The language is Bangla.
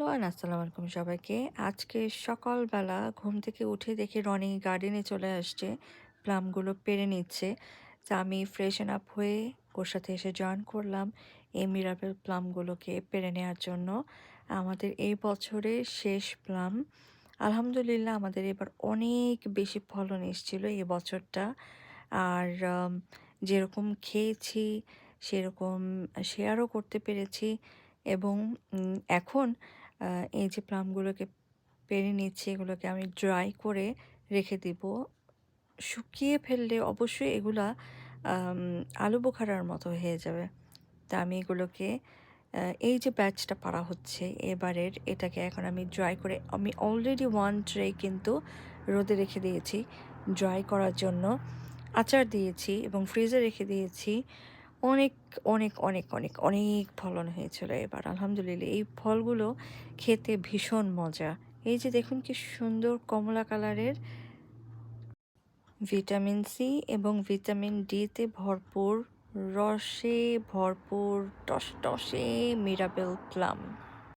হ্যালো অ্যান্ড আসসালামু আলাইকুম সবাইকে। আজকে সকালবেলা ঘুম থেকে উঠে দেখি রনি গার্ডেনে চলে আসছে, প্লামগুলো পেরে নিচ্ছে। তা আমি ফ্রেশন আপ হয়ে ওর সাথে এসে জয়েন করলাম এই মিরাবেল প্লামগুলোকে পেরে নেওয়ার জন্য। আমাদের এই বছরের শেষ প্লাম, আলহামদুলিল্লাহ আমাদের এবার অনেক বেশি ফলন এসেছিল এই বছরটা। আর যেরকম খেয়েছি, সেরকম শেয়ারও করতে পেরেছি এবং এখন এই যে প্লামগুলোকে পেরে নিচ্ছি, এগুলোকে আমি ড্রাই করে রেখে দিব। শুকিয়ে ফেললে অবশ্যই এগুলা আলু বোখারার মতো হয়ে যাবে। তা আমি এগুলোকে এই যে ব্যাচটা পারা হচ্ছে, এবারের এটাকে এখন আমি ড্রাই করে, আমি অলরেডি ওয়ান ট্রে কিন্তু রোদে রেখে দিয়েছি। ড্রাই করার জন্য আচার দিয়েছি এবং ফ্রিজে রেখে দিয়েছি। অনেক অনেক অনেক অনেক অনেক ফলন হয়েছিল এবার, আলহামদুলিল্লাহ। এই ফলগুলো খেতে ভীষণ মজা। এই যে দেখুন কি সুন্দর কমলা কালারের ভিটামিন সি এবং ভিটামিন ডিতে ভরপুর রসে ভরপুর টসটসে মিরাবেল প্লাম।